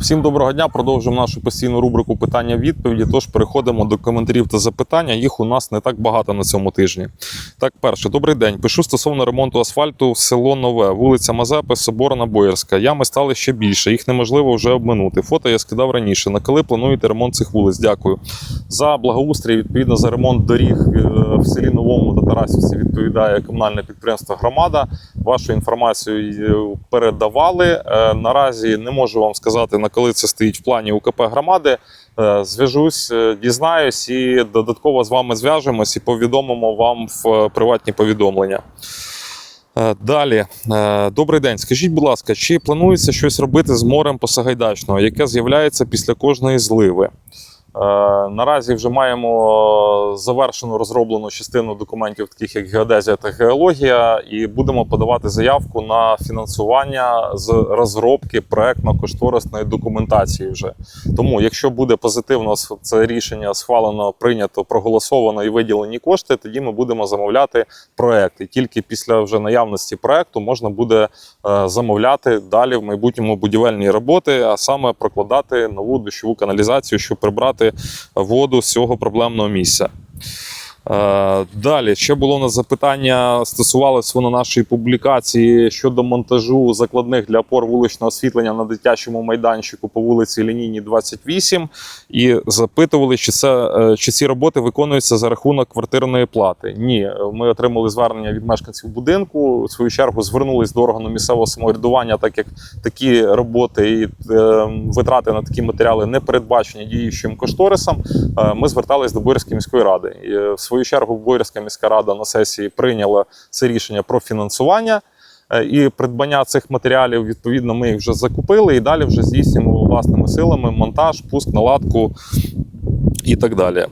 Всім доброго дня. Продовжуємо нашу постійну рубрику питання-відповіді. Тож переходимо до коментарів та запитання. Їх у нас не так багато на цьому тижні. Так, перше, добрий день. Пишу стосовно ремонту асфальту село Нове, вулиця Мазепи, Соборна Боярська. Ями стали ще більше, їх неможливо вже обминути. Фото я скидав раніше. На коли плануєте ремонт цих вулиць? Дякую. За благоустрій, відповідно, за ремонт доріг е, в селі Новому та Тарасівці відповідає комунальне підприємство Громада. Вашу інформацію е, передавали. Е, Наразі не можу вам сказати, на коли це стоїть в плані УКП громади. Е, Зв'яжусь, е, дізнаюсь і додатково з вами зв'яжемось і повідомимо вам в е, приватні повідомлення. Далі, добрий день. Скажіть, будь ласка, чи планується щось робити з морем Посагайдачного, яке з'являється після кожної зливи? Е, Наразі вже маємо завершену розроблену частину документів, таких як геодезія та геологія, і будемо подавати заявку на фінансування з розробки проектно-кошторисної документації. Вже тому, якщо буде позитивно це рішення схвалено, прийнято, проголосовано і виділені кошти, тоді ми будемо замовляти проект. І тільки після вже наявності проекту можна буде е, замовляти далі в майбутньому будівельні роботи, а саме прокладати нову дощову каналізацію, щоб прибрати воду з цього проблемного місця. Е, Далі ще було у нас запитання, стосувалось воно нашої публікації щодо монтажу закладних для опор вуличного освітлення на дитячому майданчику по вулиці Лінійні 28. І запитували, чи це е, чи ці роботи виконуються за рахунок квартирної плати. Ні, ми отримали звернення від мешканців будинку. В свою чергу звернулись до органу місцевого самоврядування, так як такі роботи і е, витрати на такі матеріали не передбачені діючим кошторисом. Ми звертались до Боярської міської ради. І, в свою чергу Боярська міська рада на сесії прийняла це рішення про фінансування. Е, І придбання цих матеріалів, відповідно, ми їх вже закупили і далі вже здійснюємо власними силами монтаж, пуск, наладку і так далі.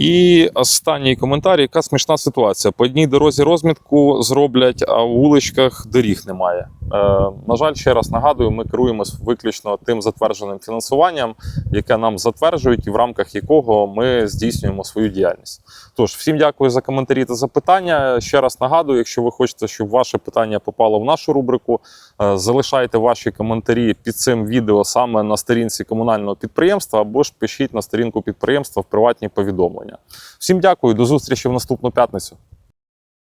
І останній коментар: яка смішна ситуація. По одній дорозі розмітку зроблять, а в вуличках доріг немає. Е, на жаль, ще раз нагадую, ми керуємось виключно тим затвердженим фінансуванням, яке нам затверджують, і в рамках якого ми здійснюємо свою діяльність. Тож, всім дякую за коментарі та запитання. Ще раз нагадую, якщо ви хочете, щоб ваше питання попало в нашу рубрику, е, залишайте ваші коментарі під цим відео саме на сторінці комунального підприємства, або ж пишіть на сторінку підприємства в приватні повідомлення. Всім дякую, до зустрічі в наступну п'ятницю.